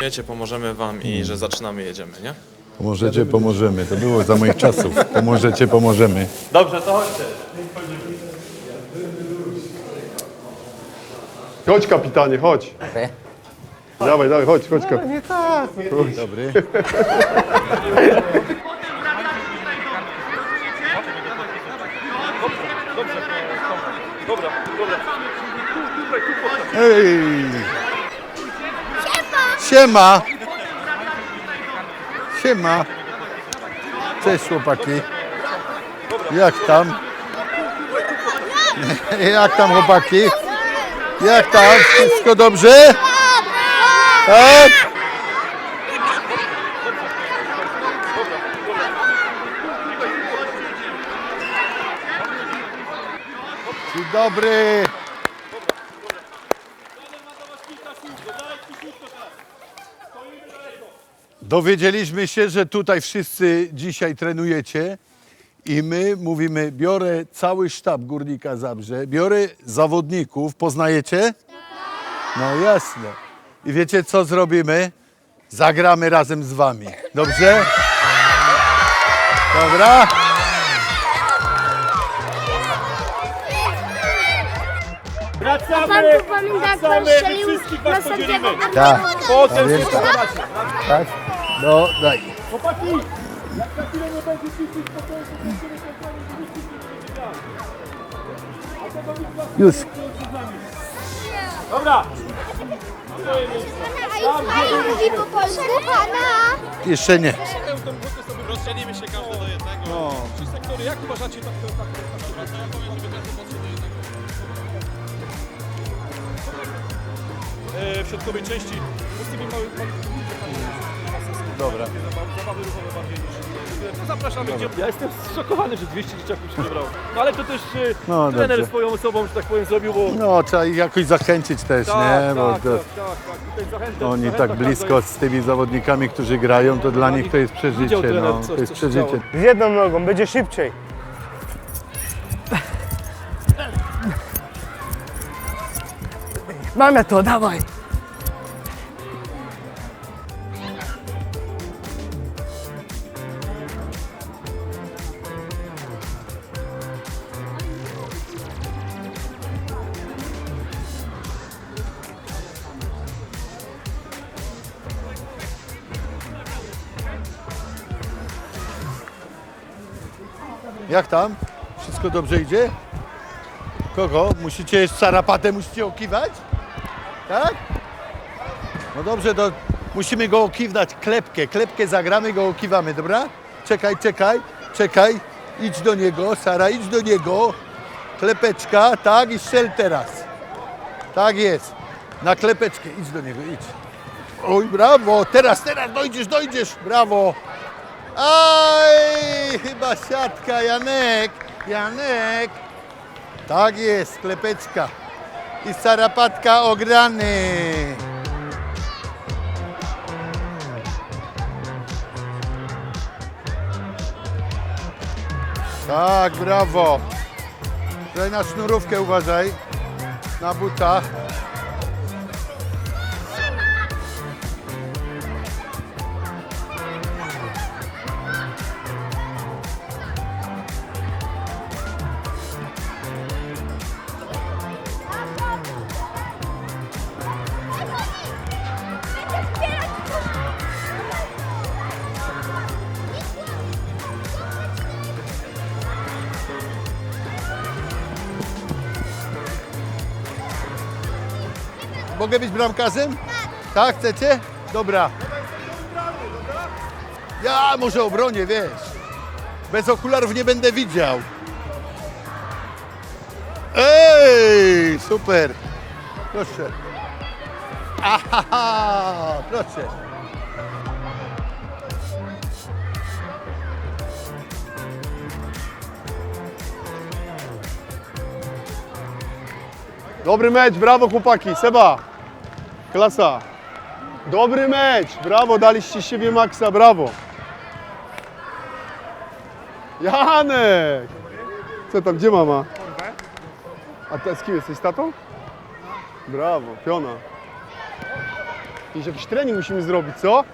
Wiecie, pomożemy wam i że zaczynamy, jedziemy, nie? Pomożecie, pomożemy. To było za moich czasów. Pomożecie, pomożemy. Dobrze, to chodźcie. Chodź kapitanie, chodź. Dawaj, dawaj, chodź, chodź kapitanie. Dobry. Ej! Siema! Siema! Cześć chłopaki. Jak tam? Jak tam chłopaki? Jak tam? Wszystko dobrze? Tak? Dobry. Dowiedzieliśmy się, że tutaj wszyscy dzisiaj trenujecie i my mówimy, biorę cały sztab Górnika Zabrze, biorę zawodników, poznajecie? No jasne. I wiecie co zrobimy? Zagramy razem z wami. Dobrze? Dobra? Pan tu pamięta, jak pan strzelił na sędziego? Tak. Potem Pamiętam. Tak? No, daj. Już. Dobra, A Ismail mówi po polsku? Pana! Jeszcze nie. Rozdzielimy się każdy do jednego. no, trzy sektory, jak uważacie tak to tak, tak, Ja powiem, żeby każdy podszedł do jednego. e, w środkowej części Dobra. zabawy ruchowe bardziej niż zapraszamy gdzie... Ja jestem zszokowany, że 200 dzieciaków się wybrało. No ale to też e, No, trener dobrze. swoją osobą, że tak powiem, zrobił, bo... No, trzeba ich jakoś zachęcić też, tak, nie? Bo tak, to, tak, tak, tak. Tutaj zachęta, oni zachęta tak blisko jest- z tymi zawodnikami, którzy grają, to dla nich to jest Widział przeżycie. trener, No, co- to jest co się przeżycie. Z jedną nogą, będzie szybciej. Mamy to, dawaj. Jak tam? Wszystko dobrze idzie? Kogo? Musicie jeszcze szarapatę musicie okiwać? Tak? No dobrze, to musimy go okiwnać, klepkę, klepkę zagramy, go okiwamy, dobra? Czekaj, czekaj, czekaj, idź do niego, Sara, idź do niego, klepeczka, tak i strzel teraz. Tak jest, na klepeczkę, idź do niego, idź. Oj, brawo, teraz, teraz dojdziesz, dojdziesz, brawo. Aj, chyba siatka, Janek, Janek. Tak jest, klepeczka. I sarapatka ograny. Tak, brawo. Tutaj na sznurówkę uważaj. Na buta. Mogę być bramkarzem? Tak, chcecie? Dobra. Ja może obronię, wiesz. Bez okularów nie będę widział. Ej, super. Proszę. Aha, proszę. Dobry mecz, brawo chłopaki, Seba. Klasa. Dobry mecz, brawo, daliście siebie maksa, brawo. Janek! Co tam, gdzie mama? A ty z kim jesteś, z tatą? Brawo, piona. Jakiś, jakiś trening musimy zrobić, co?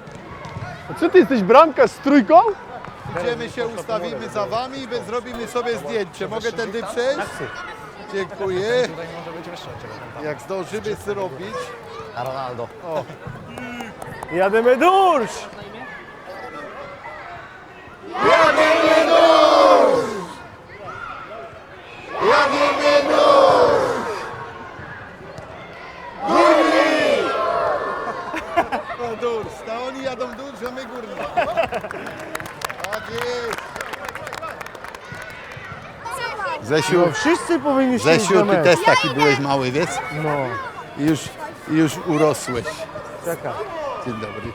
A co ty jesteś bramka z trójką? Idziemy się, ustawimy za wami i zrobimy sobie zdjęcie. Mogę tędy przejść? Dziękuję. Jak zdążymy zrobić. Jademy dursz! No durs, to oni jadą durs, a my górny. Tak jest. Zesiu, No wszyscy powinniśmy iść Zesiu, na ty mecz. też taki byłeś mały, wiesz? No, I już, i już urosłeś. czekaj. Dzień dobry.